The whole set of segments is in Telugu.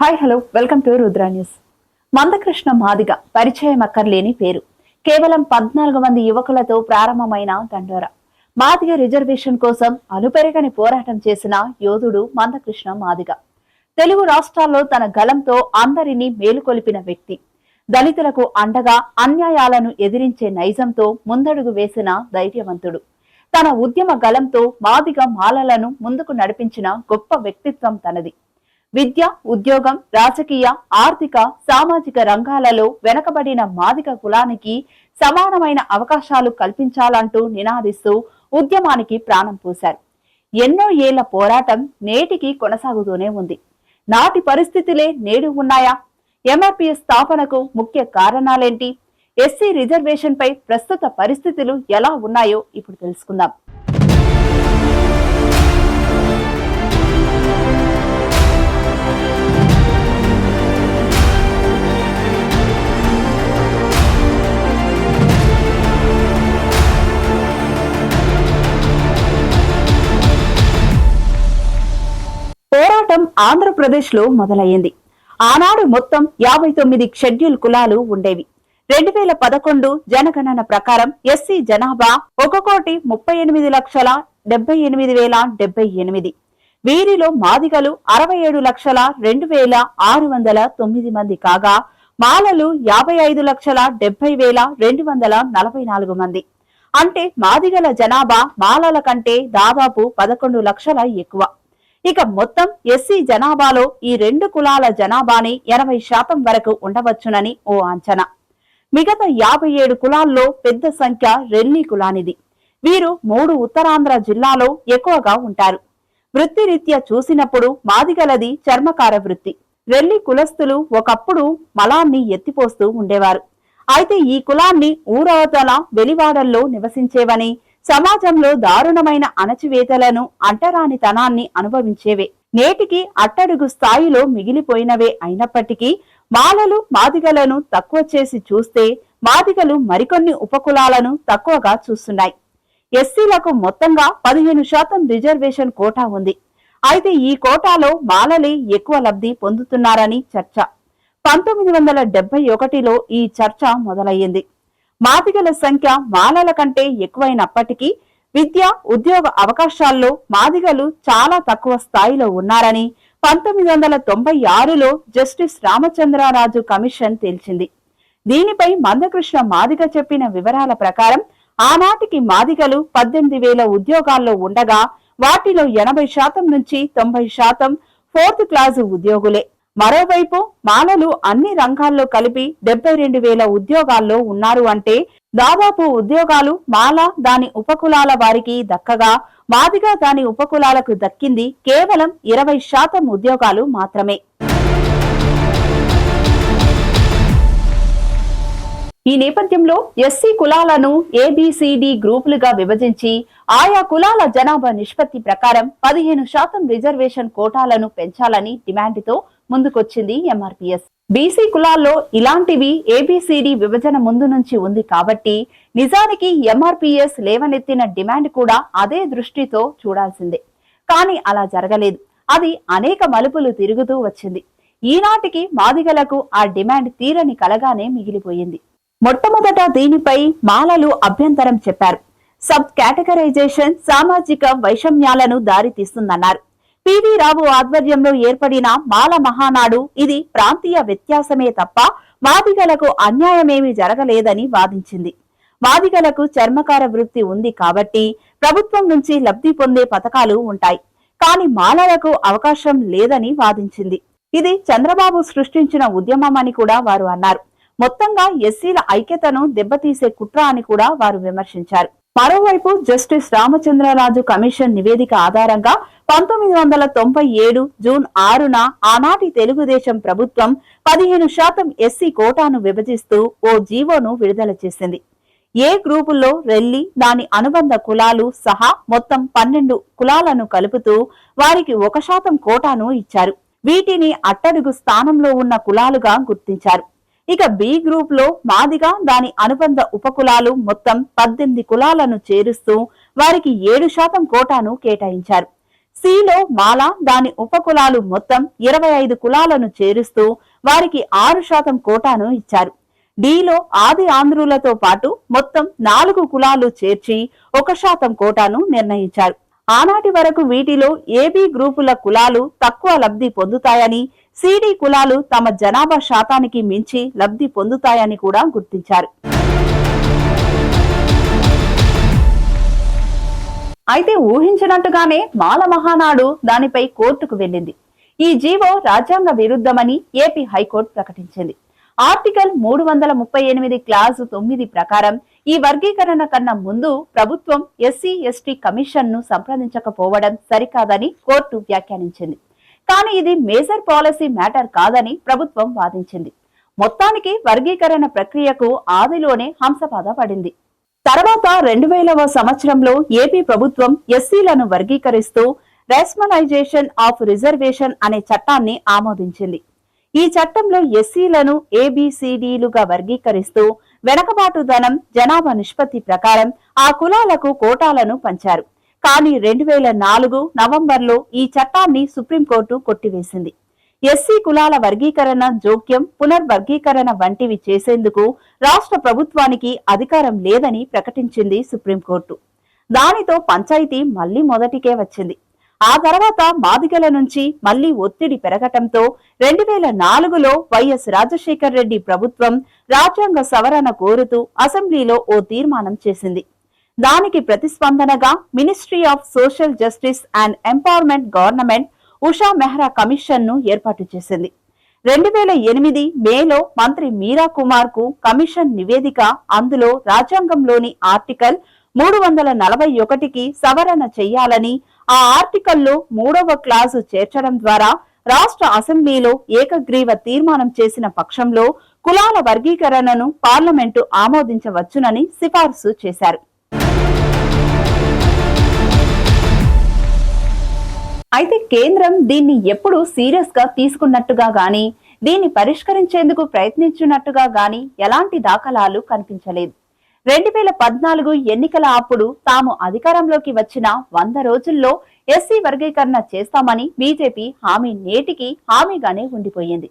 Hi hello welcome to Rudra news Mandakrishna Madiga పరిచయం అక్కర్లేని పేరు. కేవలం పద్నాలుగు మంది యువకులతో ప్రారంభమైన దండోర. మాదిగ రిజర్వేషన్ కోసం అలుపెరగని పోరాటం చేసిన యోధుడు మందకృష్ణ మాదిగ. తెలుగు రాష్ట్రాల్లో తన గలంతో అందరినీ మేలుకొలిపిన వ్యక్తి. దళితులకు అండగా అన్యాయాలను ఎదిరించే నైజంతో ముందడుగు వేసిన ధైర్యవంతుడు. తన ఉద్యమ గలంతో మాదిగ మాలలను ముందుకు నడిపించిన గొప్ప వ్యక్తిత్వం తనది. విద్య ఉద్యోగం రాజకీయ ఆర్థిక సామాజిక రంగాలలో వెనకబడిన మాదిక కులానికి సమానమైన అవకాశాలు కల్పించాలంటూ నినాదిస్తూ ఉద్యమానికి ప్రాణం పోశారు. ఎన్నో ఏళ్ళ పోరాటం నేటికి కొనసాగుతూనే ఉంది. నాటి పరిస్థితులే నేడు ఉన్నాయా? ఎంఆర్పిఎస్ స్థాపనకు ముఖ్య కారణాలేంటి? ఎస్సీ రిజర్వేషన్ పై ప్రస్తుత పరిస్థితులు ఎలా ఉన్నాయో ఇప్పుడు తెలుసుకుందాం. ఆంధ్రప్రదేశ్లో మొదలయ్యింది. ఆనాడు మొత్తం యాభై తొమ్మిది షెడ్యూల్ కులాలు ఉండేవి. రెండు వేల పదకొండు జనగణన ప్రకారం ఎస్సీ జనాభా ఒక కోటి ముప్పై ఎనిమిది లక్షల డెబ్బై ఎనిమిది వేల డెబ్బై ఎనిమిది. వీరిలో మాదిగలు అరవై ఏడు లక్షల రెండు వేల ఆరు వందల తొమ్మిది మంది కాగా మాలలు యాభై ఐదు లక్షల డెబ్బై వేల రెండు వందల నలభై నాలుగు మంది. అంటే మాదిగల జనాభా మాలల కంటే దాదాపు పదకొండు లక్షల ఎక్కువ. ఇక మొత్తం ఎస్సీ జనాభాలో ఈ రెండు కులాల జనాభాని ఎనభై శాతం వరకు ఉండవచ్చునని ఓ అంచనా. మిగతా యాభై ఏడు కులాల్లో పెద్ద సంఖ్య రెల్లి కులానిది. వీరు మూడు ఉత్తరాంధ్ర జిల్లాలో ఎక్కువగా ఉంటారు. వృత్తిరీత్యా చూసినప్పుడు మాదిగలది చర్మకార వృత్తి. రెల్లి కులస్తులు ఒకప్పుడు మలాన్ని ఎత్తిపోస్తూ ఉండేవారు. అయితే ఈ కులాన్ని ఊరవతల వెలివాడల్లో నివసించేవని సమాజంలో దారుణమైన అణచివేతలను అంటరానితనాన్ని అనుభవించేవే. నేటికి అట్టడుగు స్థాయిలో మిగిలిపోయినవే అయినప్పటికీ మాలలు మాదిగలను తక్కువ చేసి చూస్తే మాదిగలు మరికొన్ని ఉపకులాలను తక్కువగా చూస్తున్నాయి. ఎస్సీలకు మొత్తంగా పదిహేను శాతం రిజర్వేషన్ కోటా ఉంది. అయితే ఈ కోటాలో మాలలే ఎక్కువ లబ్ధి పొందుతున్నారని చర్చ. పంతొమ్మిది వందల డెబ్బై ఒకటిలో ఈ చర్చ మొదలయ్యింది. మాదిగల సంఖ్య మాలల కంటే ఎక్కువైనప్పటికీ విద్య ఉద్యోగ అవకాశాల్లో మాదిగలు చాలా తక్కువ స్థాయిలో ఉన్నారని పంతొమ్మిది వందల తొంభై ఆరులో జస్టిస్ రామచంద్రరాజు కమిషన్ తేల్చింది. దీనిపై మందకృష్ణ మాదిగ చెప్పిన వివరాల ప్రకారం ఆనాటికి మాదిగలు పద్దెనిమిది వేల ఉద్యోగాల్లో ఉండగా వాటిలో ఎనభై శాతం నుంచి తొంభై శాతం ఫోర్త్ క్లాసు ఉద్యోగులే. మరోవైపు మాలలు అన్ని రంగాల్లో కలిపి డెబ్బై రెండు వేల ఉద్యోగాల్లో ఉన్నారు అంటే దాదాపు ఉద్యోగాలు మాల దాని ఉపకులాల వారికి దక్కగా మాదిగా దాని ఉపకులాలకు దక్కింది కేవలం ఇరవై శాతం ఉద్యోగాలు మాత్రమే. ఈ నేపథ్యంలో ఎస్సీ కులాలను ఏబిసిడి గ్రూపులుగా విభజించి ఆయా కులాల జనాభా నిష్పత్తి ప్రకారం పదిహేను శాతం రిజర్వేషన్ కోటాలను పెంచాలని డిమాండ్తో ముందుకొచ్చింది ఎంఆర్పిఎస్ బీసీ కులాల్లో ఇలాంటివి ఏబిసిడి విభజన ముందు నుంచి ఉంది కాబట్టి నిజానికి ఎంఆర్పిఎస్ లేవనెత్తిన డిమాండ్ కూడా అదే దృష్టితో చూడాల్సిందే. కానీ అలా జరగలేదు. అది అనేక మలుపులు తిరుగుతూ వచ్చింది. ఈనాటికి మాదిగలకు ఆ డిమాండ్ తీరని కలగానే మిగిలిపోయింది. మొట్టమొదట దీనిపై మాలలు అభ్యంతరం చెప్పారు. సబ్ కేటగరైజేషన్ సామాజిక వైషమ్యాలను దారితీస్తుందన్నారు. పివి రావు ఆధ్వర్యంలో ఏర్పడిన మాల మహానాడు ఇది ప్రాంతీయ వ్యత్యాసమే తప్ప మాదిగలకు అన్యాయమేమీ జరగలేదని వాదించింది. మాదిగలకు చర్మకార వృత్తి ఉంది కాబట్టి ప్రభుత్వం నుంచి లబ్ధి పొందే పథకాలు ఉంటాయి. కానీ మాలలకు అవకాశం లేదని వాదించింది. ఇది చంద్రబాబు సృష్టించిన ఉద్యమం అని కూడా వారు అన్నారు. మొత్తంగా ఎస్సీల ఐక్యతను దెబ్బతీసే కుట్ర అని కూడా వారు విమర్శించారు. మరోవైపు జస్టిస్ రామచంద్రరాజు కమిషన్ నివేదిక ఆధారంగా పంతొమ్మిది వందల తొంభై ఏడు జూన్ ఆరున ఆనాటి తెలుగుదేశం ప్రభుత్వం పదిహేను శాతం ఎస్సీ కోటాను విభజిస్తూ ఓ జీవోను విడుదల చేసింది. ఏ గ్రూపుల్లో రెల్లి దాని అనుబంధ కులాలు సహా మొత్తం పన్నెండు కులాలను కలుపుతూ వారికి ఒక శాతం కోటాను ఇచ్చారు. వీటిని అట్టడుగు స్థానంలో ఉన్న కులాలుగా గుర్తించారు. ఇక బి గ్రూప్లో మాదిగా దాని అనుబంధ ఉపకులాలు మొత్తం పద్దెనిమిది కులాలను చేరుస్తూ వారికి ఏడు శాతం కోటాను కేటాయించారు. సిలో మాల దాని ఉపకులాలు మొత్తం ఇరవై ఐదు కులాలను చేరుస్తూ వారికి ఆరు శాతం కోటాను ఇచ్చారు. డిలో ఆది ఆంధ్రులతో పాటు మొత్తం నాలుగు కులాలు చేర్చి ఒక శాతం కోటాను నిర్ణయించారు. ఆనాటి వరకు వీటిలో ఏబీ గ్రూపుల కులాలు తక్కువ లబ్ధి పొందుతాయని సిడి కులాలు తమ జనాభా శాతానికి మించి లబ్ధి పొందుతాయని కూడా గుర్తించారు. అయితే ఊహించినట్టుగానే మాల మహానాడు దానిపై కోర్టుకు వెళ్ళింది. ఈ జీవో రాజ్యాంగ విరుద్ధమని ఏపీ హైకోర్టు ప్రకటించింది. ఆర్టికల్ మూడు వందల ముప్పై ఎనిమిది క్లాసు తొమ్మిది ప్రకారం ఈ వర్గీకరణ కన్నా ముందు ప్రభుత్వం ఎస్సీ ఎస్టీ కమిషన్ను సంప్రదించకపోవడం సరికాదని కోర్టు వ్యాఖ్యానించింది. కానీ ఇది మేజర్ పాలసీ మ్యాటర్ కాదని ప్రభుత్వం వాదించింది. మొత్తానికి వర్గీకరణ ప్రక్రియకు ఆదిలోనే హంసపాద పడింది. తర్వాత రెండు వేలవ సంవత్సరంలో ఏపీ ప్రభుత్వం ఎస్సీలను వర్గీకరిస్తూ రేస్మలైజేషన్ ఆఫ్ రిజర్వేషన్ అనే చట్టాన్ని ఆమోదించింది. ఈ చట్టంలో ఎస్సీలను ఏబిసిడిలుగా వర్గీకరిస్తూ వెనకబాటుదనం జనాభా నిష్పత్తి ప్రకారం ఆ కులాలకు కోటాలను పంచారు. కానీ రెండు వేల నాలుగు నవంబర్లో ఈ చట్టాన్ని సుప్రీంకోర్టు కొట్టివేసింది. ఎస్సీ కులాల వర్గీకరణ జోక్యం పునర్వర్గీకరణ వంటివి చేసేందుకు రాష్ట్ర ప్రభుత్వానికి అధికారం లేదని ప్రకటించింది సుప్రీంకోర్టు. దానితో పంచాయతీ మళ్ళీ మొదటికే వచ్చింది. ఆ తర్వాత మాదిగల నుంచి మళ్ళీ ఒత్తిడి పెరగటంతో రెండు వేల నాలుగులో వైఎస్ రాజశేఖర్ రెడ్డి ప్రభుత్వం రాజ్యాంగ సవరణ కోరుతూ అసెంబ్లీలో ఓ తీర్మానం చేసింది. దానికి ప్రతిస్పందనగా ministry of social justice and empowerment government Usha Mehra కమిషన్ను ఏర్పాటు చేసింది. రెండు వేల ఎనిమిది మేలో మంత్రి మీరా కుమార్కు కమిషన్ నివేదిక అందులో రాజ్యాంగంలోని ఆర్టికల్ మూడు వందల నలభై ఒకటికి సవరణ చెయ్యాలని ఆ ఆర్టికల్లో మూడవ క్లాసు చేర్చడం ద్వారా రాష్ట్ర అసెంబ్లీలో ఏకగ్రీవ తీర్మానం చేసిన పక్షంలో కులాల వర్గీకరణను పార్లమెంటు ఆమోదించవచ్చునని సిఫార్సు చేశారు. అయితే కేంద్రం దీన్ని ఎప్పుడూ సీరియస్గా తీసుకున్నట్టుగా గాని దీన్ని పరిష్కరించేందుకు ప్రయత్నించినట్టుగా గాని ఎలాంటి దాఖలాలు కనిపించలేదు. రెండు వేల పద్నాలుగు ఎన్నికల అప్పుడు తాము అధికారంలోకి వచ్చిన వంద రోజుల్లో ఎస్సీ వర్గీకరణ చేస్తామని బీజేపీ హామీ నేటికి హామీగానే ఉండిపోయింది.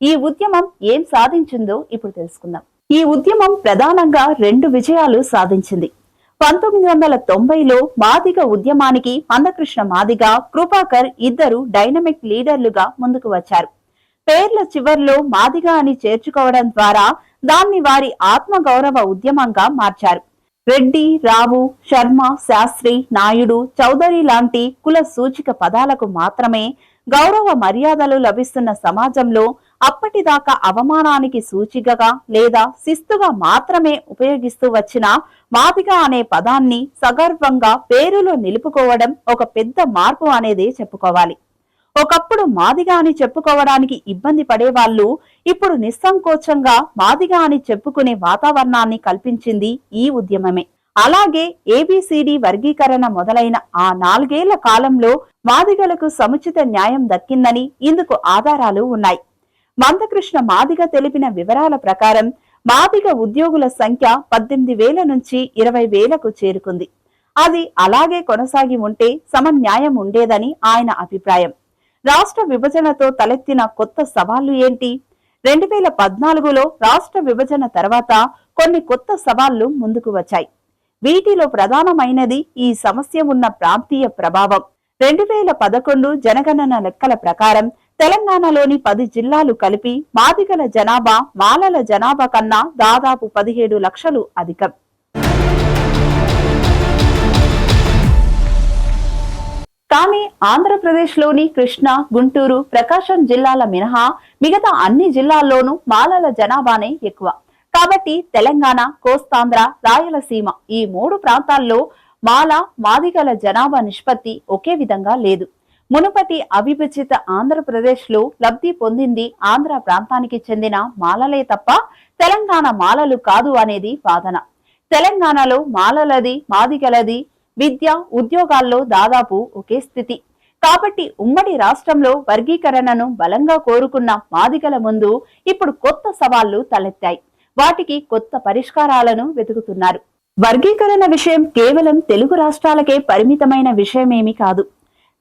ఈ ఉద్యమం ఏం సాధించిందో ఇప్పుడు తెలుసుకుందాం. ఈ ఉద్యమం ప్రధానంగా రెండు విజయాలు సాధించింది. పంతొమ్మిది వందల తొంభైలో మాదిగ ఉద్యమానికి మందకృష్ణ మాదిగ కృపాకర్ ఇద్దరు డైనమిక్ లీడర్లుగా ముందుకు వచ్చారు. పేర్ల చివర్లో మాదిగ అని చేర్చుకోవడం ద్వారా దాన్ని వారి ఆత్మ గౌరవ ఉద్యమంగా మార్చారు. రెడ్డి రావు శర్మ శాస్త్రి నాయుడు చౌదరి లాంటి కుల సూచిక పదాలకు మాత్రమే గౌరవ మర్యాదలు లభిస్తున్న సమాజంలో అప్పటిదాకా అవమానానికి సూచికగా లేదా శిస్తుగా మాత్రమే ఉపయోగిస్తూ వచ్చిన మాదిగా అనే పదాన్ని సగర్వంగా పేరులో నిలుపుకోవడం ఒక పెద్ద మార్పు అనేది చెప్పుకోవాలి. ఒకప్పుడు మాదిగా అని చెప్పుకోవడానికి ఇబ్బంది పడేవాళ్ళు ఇప్పుడు నిస్సంకోచంగా మాదిగా అని చెప్పుకునే వాతావరణాన్ని కల్పించింది ఈ ఉద్యమమే. అలాగే ఏబిసిడి వర్గీకరణ మొదలైన ఆ నాలుగేళ్ళ కాలంలో మాదిగలకు సముచిత న్యాయం దక్కిందని ఇందుకు ఆధారాలు ఉన్నాయి. మందకృష్ణ మాదిగ తెలిపిన వివరాల ప్రకారం మాదిగ ఉద్యోగుల సంఖ్య పద్దెనిమిది వేల నుంచి ఇరవై వేలకు చేరుకుంది. అది అలాగే కొనసాగి ఉంటే సమన్యాయం ఉండేదని ఆయన అభిప్రాయం. రాష్ట్ర విభజనతో తలెత్తిన కొత్త సవాళ్ళు ఏంటి? రెండు వేల పద్నాలుగులో రాష్ట్ర విభజన తర్వాత కొన్ని కొత్త సవాళ్ళు ముందుకు వచ్చాయి. వీటిలో ప్రధానమైనది ఈ సమస్య ఉన్న ప్రాంతీయ ప్రభావం. రెండు వేల పదకొండు జనగణన లెక్కల ప్రకారం తెలంగాణలోని పది జిల్లాలు కలిపి మాదిగల జనాభా మాలల జనాభా కన్నా దాదాపు పదిహేడు లక్షలు అధికం. కానీ ఆంధ్రప్రదేశ్లోని కృష్ణా గుంటూరు ప్రకాశం జిల్లాల మినహా మిగతా అన్ని జిల్లాల్లోనూ మాలల జనాభానే ఎక్కువ. కాబట్టి తెలంగాణ కోస్తాంధ్ర రాయలసీమ ఈ మూడు ప్రాంతాల్లో మాల మాదిగల జనాభా నిష్పత్తి ఒకే విధంగా లేదు. మునుపటి అవిభజిత ఆంధ్రప్రదేశ్లో లబ్ధి పొందింది ఆంధ్ర ప్రాంతానికి చెందిన మాలలే తప్ప తెలంగాణ మాలలు కాదు అనేది వాదన. తెలంగాణలో మాలలది మాదిగలది విద్య ఉద్యోగాల్లో దాదాపు ఒకే స్థితి. కాబట్టి ఉమ్మడి రాష్ట్రంలో వర్గీకరణను బలంగా కోరుకున్న మాదిగల ముందు ఇప్పుడు కొత్త సవాళ్ళు తలెత్తాయి. వాటికి కొత్త పరిష్కారాలను వెతుకుతున్నారు. వర్గీకరణ విషయం కేవలం తెలుగు రాష్ట్రాలకే పరిమితమైన విషయమేమి కాదు.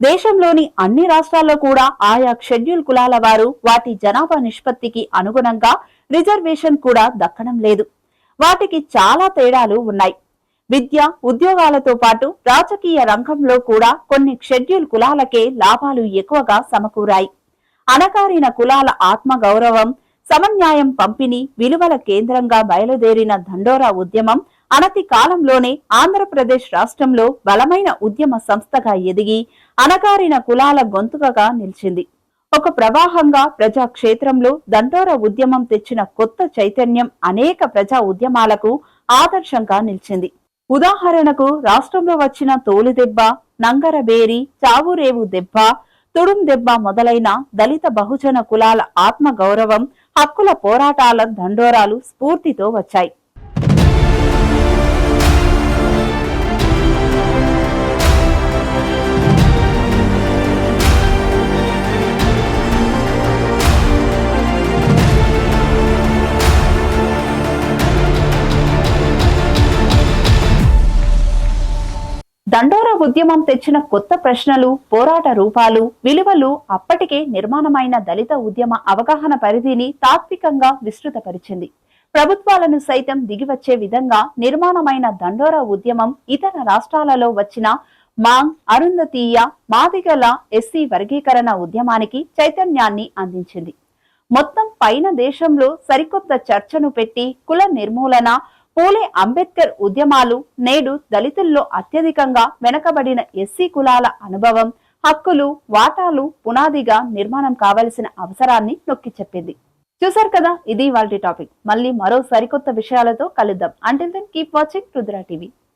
దేశంలోని అన్ని రాష్ట్రాల్లో కూడా ఆయా షెడ్యూల్ కులాల వారు వాటి జనాభా నిష్పత్తికి అనుగుణంగా రిజర్వేషన్ కూడా దక్కడం లేదు. వాటికి చాలా తేడాలు ఉన్నాయి. విద్య ఉద్యోగాలతో పాటు రాజకీయ రంగంలో కూడా కొన్ని షెడ్యూల్ కులాలకే లాభాలు ఎక్కువగా సమకూరాయి. అణగారిన కులాల ఆత్మ గౌరవం సమన్యాయం పంపిణీ విలువల కేంద్రంగా బయలుదేరిన దండోరా ఉద్యమం అనతి కాలంలోనే ఆంధ్రప్రదేశ్ రాష్ట్రంలో బలమైన ఉద్యమ సంస్థగా ఎదిగి అణగారిన కులాల గొంతుకగా నిలిచింది. ఒక ప్రవాహంగా ప్రజా క్షేత్రంలో దండోర ఉద్యమం తెచ్చిన కొత్త చైతన్యం అనేక ప్రజా ఉద్యమాలకు ఆదర్శంగా నిలిచింది. ఉదాహరణకు రాష్ట్రంలో వచ్చిన తోలు దెబ్బ నంగరబేరి చావురేవు దెబ్బ తుడుం దెబ్బ మొదలైన దళిత బహుజన కులాల ఆత్మ గౌరవం హక్కుల పోరాటాల దండోరాలు స్ఫూర్తితో వచ్చాయి. దండోరా ఉద్యమం తెచ్చిన కొత్త ప్రశ్నలు పోరాట రూపాలు విలువలు అప్పటికే నిర్మాణమైన దళిత ఉద్యమ అవగాహన పరిధిని తాత్వికంగా విస్తృతపరిచింది. ప్రభుత్వాలను సైతం దిగివచ్చే విధంగా నిర్మాణమైన దండోరా ఉద్యమం ఇతర రాష్ట్రాలలో వచ్చిన మాంగ్ అరుంధతీయ మాదిగల ఎస్సీ వర్గీకరణ ఉద్యమానికి చైతన్యాన్ని అందించింది. మొత్తం పైన దేశంలో సరికొత్త చర్చను పెట్టి కుల నిర్మూలన పూలే అంబేద్కర్ ఉద్యమాలు నేడు దళితుల్లో అత్యధికంగా వెనకబడిన ఎస్సీ కులాల అనుభవం హక్కులు వాటాలు పునాదిగా నిర్మాణం కావలసిన అవసరాన్ని నొక్కి చెప్పింది. చూసారు కదా ఇది వాళ్ళ టాపిక్. మళ్ళీ మరో సరికొత్త విషయాలతో కలుద్దాం. అంటే then keep watching Rudra TV.